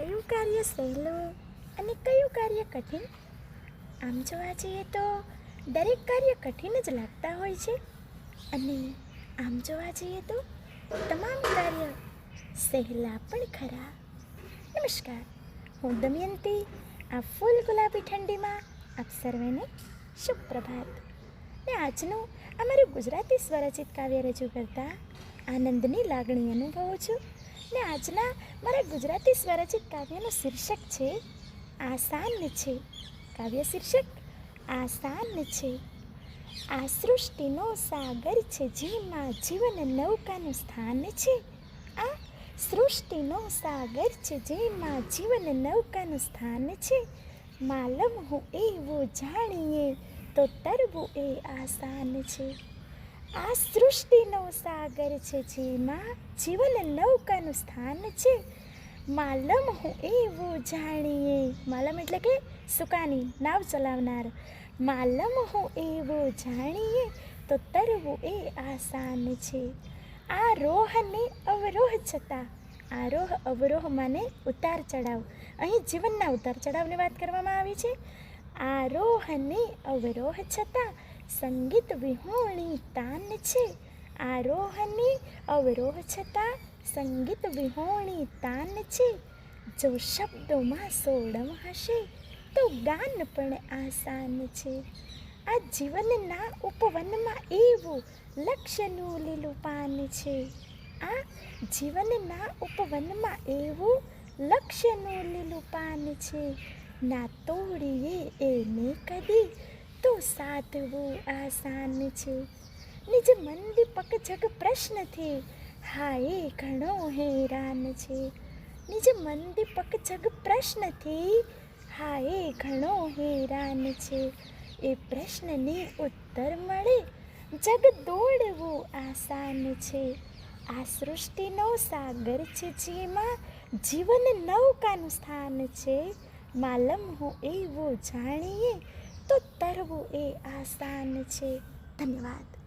કયું કાર્ય સહેલું અને કયું કાર્ય કઠિન? આમ જોવા જઈએ તો દરેક કાર્ય કઠિન જ લાગતા હોય છે. અને આમ જોવા જઈએ તો તમામ કાર્ય સહેલા પણ ખરા. નમસ્કાર, હું દમયંતી આ ફૂલ ગુલાબી ઠંડીમાં આપ સર્વેને શુભ પ્રભાત ને આજનું અમારું ગુજરાતી સ્વરચિત કાવ્ય રજૂ કરતા આનંદની લાગણી અનુભવું છું. ને આજના મારા ગુજરાતી સ્વરચિત કાવ્યનું શીર્ષક છે, આસાન છે. કાવ્ય શીર્ષક, આસાન છે. આ સૃષ્ટિનો સાગર છે, જેમાં જીવન નૌકાનું સ્થાન છે. આ સૃષ્ટિનો સાગર છે, જેમાં જીવન નૌકાનું સ્થાન છે. માલમ હું એવો જાણીએ, તો તરવું એ આસાન છે. આ સૃષ્ટિનો સાગર છે, જેમાં જીવન નૌકાનું સ્થાન છે. માલમ હું એવું જાણીએ. માલમ એટલે કે સુકાની, નાવ ચલાવનાર. માલમ હું એવું જાણીએ તો તરવું એ આસાન છે. આ રોહને અવરોહ છતાં આરોહ અવરોહ માને ઉતાર ચડાવ અહીં જીવનના ઉતાર ચડાવની વાત કરવામાં આવી છે. આરોહને અવરોહ છતાં સંગીત વિહોણી તાન છે. આરોહની અવરોહ છતાં સંગીત વિહોણી તાન છે. જો શબ્દોમાં સોડમ હશે, તો ગાન પણ આસાન છે. આ જીવનના ઉપવનમાં એવું લક્ષ્યનું લીલું પાન છે. આ જીવનના ઉપવનમાં એવું લક્ષ્યનું લીલું પાન છે. ના તોડીએ એને કદી સાધવું આસાન છે નિજ મંદીપક જગ પ્રશ્નથી હા એ ઘણો હેરાન છે નિજ મંદીપક જગ પ્રશ્નથી હા એ ઘણો હેરાન છે એ પ્રશ્નને ઉત્તર મળે જગ દોડવું આસાન છે આ સૃષ્ટિનો સાગર છે જેમાં જીવન નૌકાનું સ્થાન છે માલમ હું એવું જાણીએ તો તરવું એ આસાન છે. ધન્યવાદ.